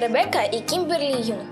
Ребекка і Кімберлі Юнг.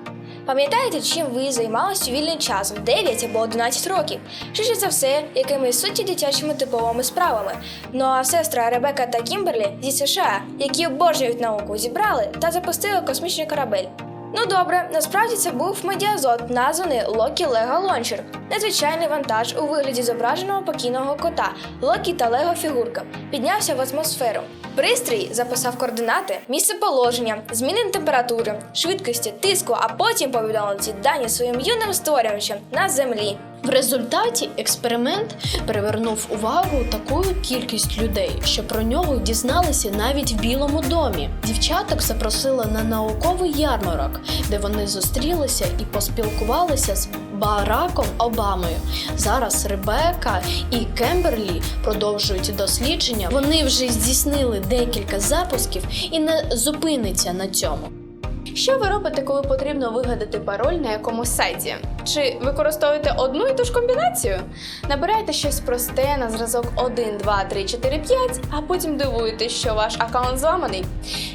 Пам'ятаєте, чим ви займалися у вільний час в 9 або 11 років? Швидше за все, якимись суті дитячими типовими справами. Ну а сестра Ребекка та Кімберлі зі США, які обожнюють науку, зібрали та запустили космічний корабель. Ну добре, насправді це був медіазот, названий Локі Лего Лончер. Незвичайний вантаж у вигляді зображеного покійного кота, Локі та Лего фігурка. Піднявся в атмосферу. Пристрій записав координати, місце положення, зміни температури, швидкості, тиску, а потім повідомив ці дані своїм юним створювачам на землі. В результаті експеримент привернув увагу такою кількість людей, що про нього дізналися навіть в Білому домі. Дівчаток запросили на науковий ярмарок, де вони зустрілися і поспілкувалися з Бараком Обамою. Зараз Ребека і Кемберлі продовжують дослідження. Вони вже здійснили декілька запусків і не зупиниться на цьому. Що ви робите, коли потрібно вигадати пароль на якомусь сайті? Чи використовуєте одну і ту ж комбінацію? Набираєте щось просте на зразок 1, 2, 3, 4, 5, а потім дивуєтесь, що ваш аккаунт зламаний.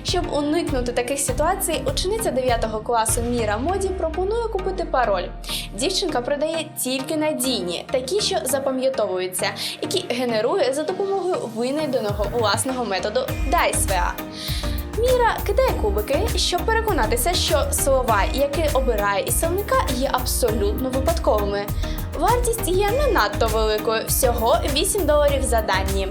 Щоб уникнути таких ситуацій, учениця 9 класу Міра Моді пропонує купити пароль. Дівчинка продає тільки надійні, такі, що запам'ятовуються, які генерує за допомогою винайденого власного методу DiceVA. Міра кидає кубики, щоб переконатися, що слова, які обирає іселника, є абсолютно випадковими. Вартість є не надто великою, всього 8 доларів за дані.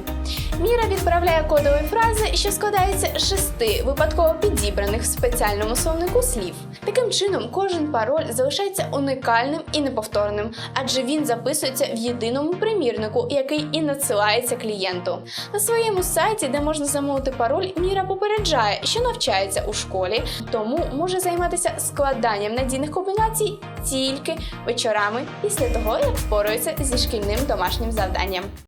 Міра відправляє кодові фрази, що складаються з шести випадково підібраних в спеціальному словнику слів. Таким чином, кожен пароль залишається унікальним і неповторним, адже він записується в єдиному примірнику, який і надсилається клієнту. На своєму сайті, де можна замовити пароль, Міра попереджає, що навчається у школі, тому може займатися складанням надійних комбінацій тільки вечорами після того, як впорається зі шкільним домашнім завданням.